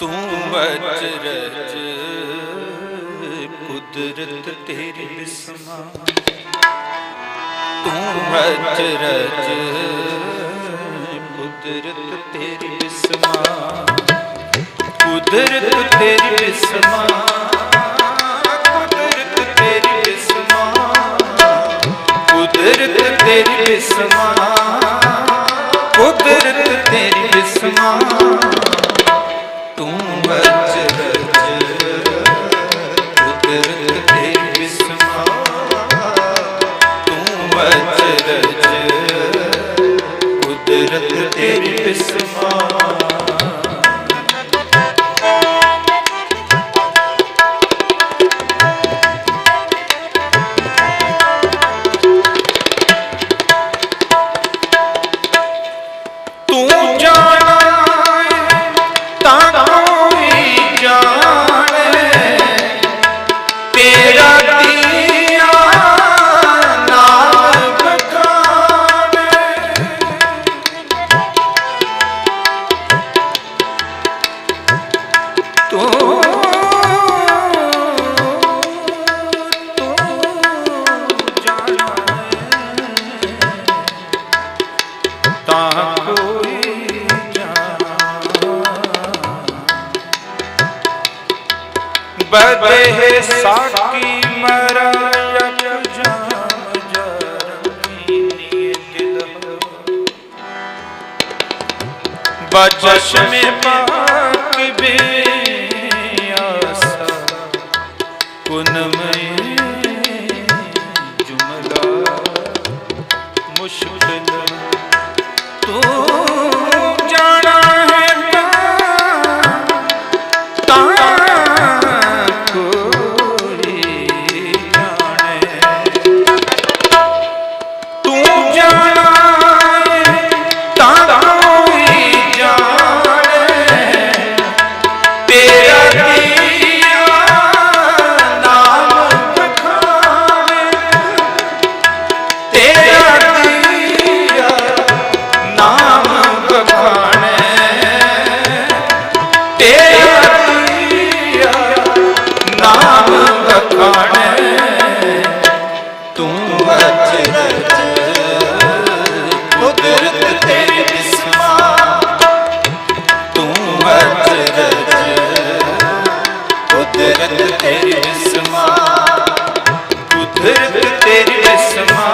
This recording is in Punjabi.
ਤੂੰ ਅਚਰਜ ਕੁਦਰਤ ਤੇਰੀ ਬਿਸਮਾ। ਤੂੰ ਅਚਰਜ ਕੁਦਰਤ ਤੇਰੀ ਬਿਸਮਾ। ਕੁਦਰਤ ਤੇਰੀ ਬਿਸਮਾ, ਕੁਦਰਤ ਤੇਰੀ ਬਿਸਮਾ। ਕੁਦਰਤ ਤੇਰੀ ਬਿਸਮਾ, ਕੁਦਰਤ ਤੇਰੀ ਤੇਰੀ ਬਿਸਮਾ ਬਦੇ ਸਾਕੀ ਮਰਾਇਕ ਜਾਮ ਜਰਮੀ ਦਿਲ ਬਜਸ਼ ਮੇ ਪਾ ਢੁਰਕ ਤੇਰੀ ਰਸਮਾਂ